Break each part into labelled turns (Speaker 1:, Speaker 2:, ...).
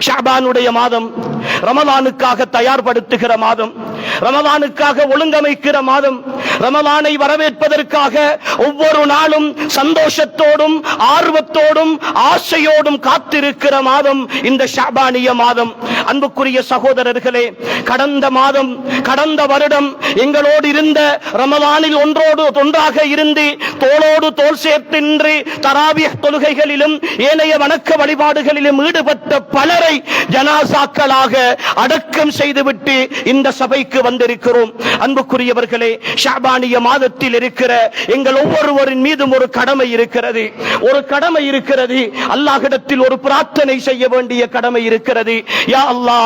Speaker 1: ஷாபானுடைய மாதம் ரமலானுக்காக தயார்படுத்துகிற மாதம் ரமலானுக்காக ஒழுங்கமைக்கிற மாதம் ரமலானை வரவேற்பதற்காக ஒவ்வொரு நாளும் சந்தோஷத்தோடும் ஆர்வத்தோடும் ஆசையோடும் காத்திருக்கிற மாதம் இந்த ஷாபானிய மாதம். அன்புக்குரிய சகோதரர்களே கடந்த மாதம் கடந்த வருடம் எங்களோடு இருந்த ரமலானில் ஒன்றோடு ஒன்றாக இருந்து தோளோடு தோல் சேர்த்தின்றி தராவிய தொழுகைகளிலும் ஏனைய வணக்க வழிபாடுகளிலும் ஈடுபட்ட பலரை ஜனாசாக்களாக அடக்கம் செய்துவிட்டு இந்த சபைக்கு வந்திருக்கிறோம். அன்புக்குரியவர்களே ஷாபானிய மாதத்தில் இருக்கிற எங்கள் ஒவ்வொருவரின் மீதும் ஒரு கடமை இருக்கிறது. ஒரு கடமை இருக்கிறது. அல்லாஹிடத்தில் ஒரு பிரார்த்தனை செய்ய வேண்டிய கடமை இருக்கிறது. யா அல்லா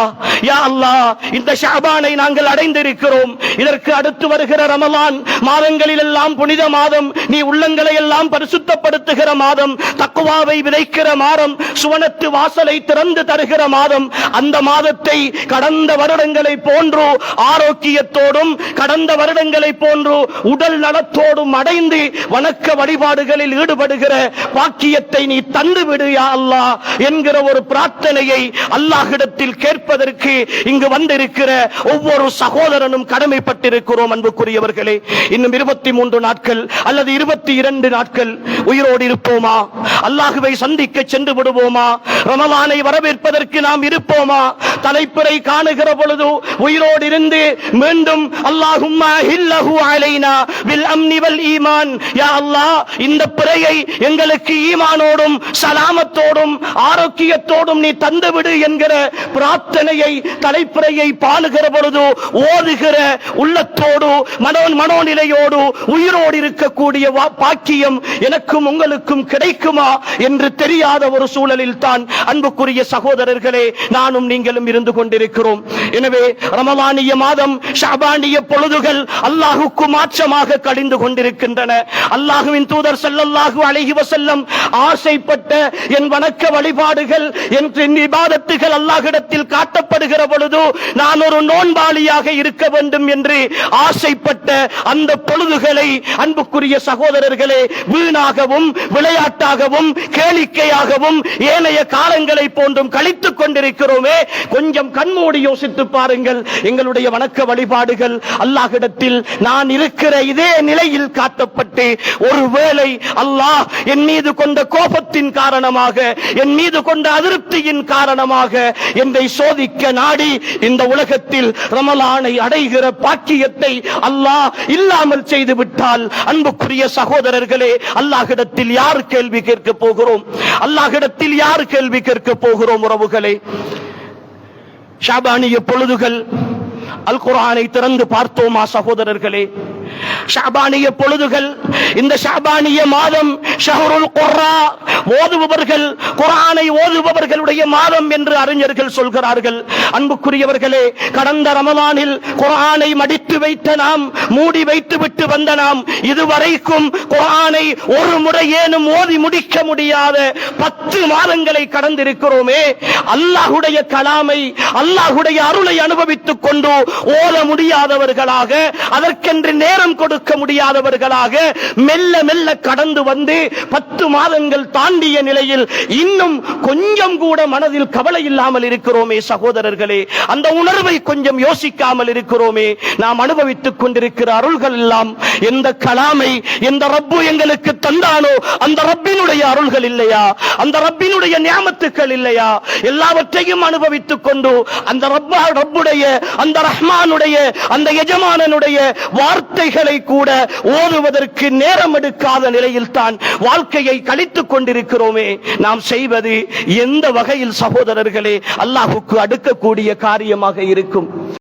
Speaker 1: யா அல்லா இந்த ஷாபானை நாங்கள் அடைந்திருக்கிறோம். இதற்கு அடுத்து வருகிற ரமலான் மாதங்களில் எல்லாம் புனித மாதம் நீ உள்ளங்களை எல்லாம் பரிசுத்தப்படுத்துகிற மாதம் தக்குவாவை விதைக்கிற மாதம் சுவனத்து வாசலை திறந்து தருகிற மாதம் அந்த மாதத்தை கடந்த வருடங்களை போன்று ஆரோக்கியத்தோடும் கடந்த வருடங்களை போன்று உடல் நலத்தோடும் அடைந்து வணக்க வழிபாடுகளில் ஈடுபடுகிற பாக்கியத்தை நீ தந்துவிடு யா அல்லாஹ் என்கிற ஒரு பிரார்த்தனையை அல்லாஹிடத்தில் கேட்பதற்கு இங்கு வந்திருக்கிற ஒவ்வொரு சகோதரனும் கடமைப்பட்டிருக்கிறோம் அன்புக்குரியவர்களே. இன்னும் இருபத்தி மூன்று நாட்கள் அல்லது இருபத்தி இரண்டு நாட்கள் உயிரோடு இருப்போமா? அல்லாஹுவை சந்திக்க சென்று விடுவோமா? ரமலானை வரவேற்பதற்கு நாம் இருப்போமா? தலைப்புரை காணுகிற பொழுது உயிரோடு இருந்து மீண்டும் அல்லாஹும் அலைனா வில் அம்னி வல் ஈமான் யா அல்லாஹ் இந்த பிறையை எங்களுக்கு ஈமானோடும் சலாமத்தோடும் ஆரோக்கியத்தோடும் நீ தந்துவிடு என்கிற பிரார்த்தனையை தலைப்புரையை பாடுகிற பொழுது ஓதுகிற உள்ளத்தோடு மனோ மனோநிலையோடு உயிரோடு இருக்கக்கூடிய பாக்கியம் எனக்கும் உங்களுக்கும் கிடைக்குமா என்று தெரியாத ஒரு சூழலில் தான் அன்புக்குரிய சகோதரர்களே நானும் நீங்களும் இருந்து கொண்டிருக்கிறோம். எனவே ரமலானிய மாதம் ஷாபானிய பொழுதுகள் அல்லாஹுக்கு மாற்றமாக கழிந்து கொண்டிருக்கின்றன. அல்லாஹுவின் தூதர் ஸல்லல்லாஹு அழகி வசல்லம் ஆசைப்பட்ட என் வணக்க வழிபாடுகள் என் என் இபாதத்துகள் அல்லாஹ்விடத்தில் காட்டப்படுகிற பொழுது நான் ஒரு நோன்பாளியாக இருக்க வேண்டும் என்று ஆசைப்பட்ட அந்த பொழுதுகளை அன்புக்குரிய சகோதரர்களே வீணாகவும் விளையாட்டாகவும் கேளிக்கையாகவும் ஏனைய காலங்களை போன்றும் கழித்துக் கொண்டிருக்கிறோமே. கொஞ்சம் கண்மூடி யோசித்து பாருங்கள். எங்களுடைய வணக்க வழிபாடுகள் அல்லாஹிடத்தில் நான் இருக்கிற இதே நிலையில் காட்டப்பட்டு ஒருவேளை அல்லாஹ் என் மீது கொண்ட கோபத்தின் காரணமாக என் மீது கொண்ட அதிருப்தியின் காரணமாக என்னை சோதிக்க நாடி இந்த உலகத்தில் ரமலானை அடைகிற பாக்கியத்தை அல்லாஹ் இல்லாமல் செய்து விட்டால் அன்புக்குரிய சகோதரர்களே அல்லாஹிடத்தில் யார் கேள்வி கேட்க போகிறோம்? அல்லாஹிடத்தில் யார் கேள்வி கேட்க போகிறோம் உறவுகளே? ஷாபானிய பொழுதுகள் அல் குரானை திறந்து பார்த்தோமா சகோதரர்களே? ஷாபானிய பொழுதுகள். இந்த ஷாபானிய மாதம் ஷஹருல் குர்ரா ஓதுபவர்கள் குரானை ஓதுபவர்களுடைய மாதம் என்று அறிஞர்கள் சொல்கிறார்கள். அன்புக்குரியவர்களே கடந்த ரமலானில் குரானை மடித்து வைத்த நாம் மூடி வைத்து விட்டு வந்த நாம் இதுவரைக்கும் குர்ஆனை ஒரு முறை ஏனும் ஓதி முடிக்க முடியாத பத்து மாதங்களை கடந்திருக்கிறோமே. அல்லாஹுடைய கலாமை அல்லாஹுடைய அருளை அனுபவித்துக் கொண்டு ஓத முடியாதவர்களாக அதற்கென்று நேரம் கொடுக்க முடியாதவர்களாக மெல்ல மெல்ல கடந்து வந்து பத்து மாதங்கள் தாண்டிய நிலையில் இன்னும் கொஞ்சம் கூட மனதில் கவலை இல்லாமல் இருக்கிறோமே சகோதரர்களே. அந்த உணர்வை கொஞ்சம் யோசிக்காமல் இருக்கிறோமே. நாம் அனுபவித்துக் கொண்டிருக்கிற அருள்கள் எல்லாம் எந்த கலாமை எந்த ரப்பு எங்களுக்கு தந்தானோ அந்த ரப்பினுடைய அருள்கள் இல்லையா? அந்த ரப்பினுடைய ஞாபத்துக்கள் இல்லையா? எல்லாவற்றையும் அனுபவித்துக் கொண்டு அந்த ரப்பா ரப்புடைய அந்த ரஹ்மானுடைய அந்த எஜமானனுடைய வார்த்தைகளை கூட ஓதுவதற்கு நேரம் எடுக்காத நிலையில் தான் வாழ்க்கையை கழித்துக் கொண்டிருக்கிறோமே. நாம் செய்வது எந்த வகையில் சகோதரர்களே அல்லாஹுக்கு அடுக்கக்கூடிய காரியமாக இருக்கும்.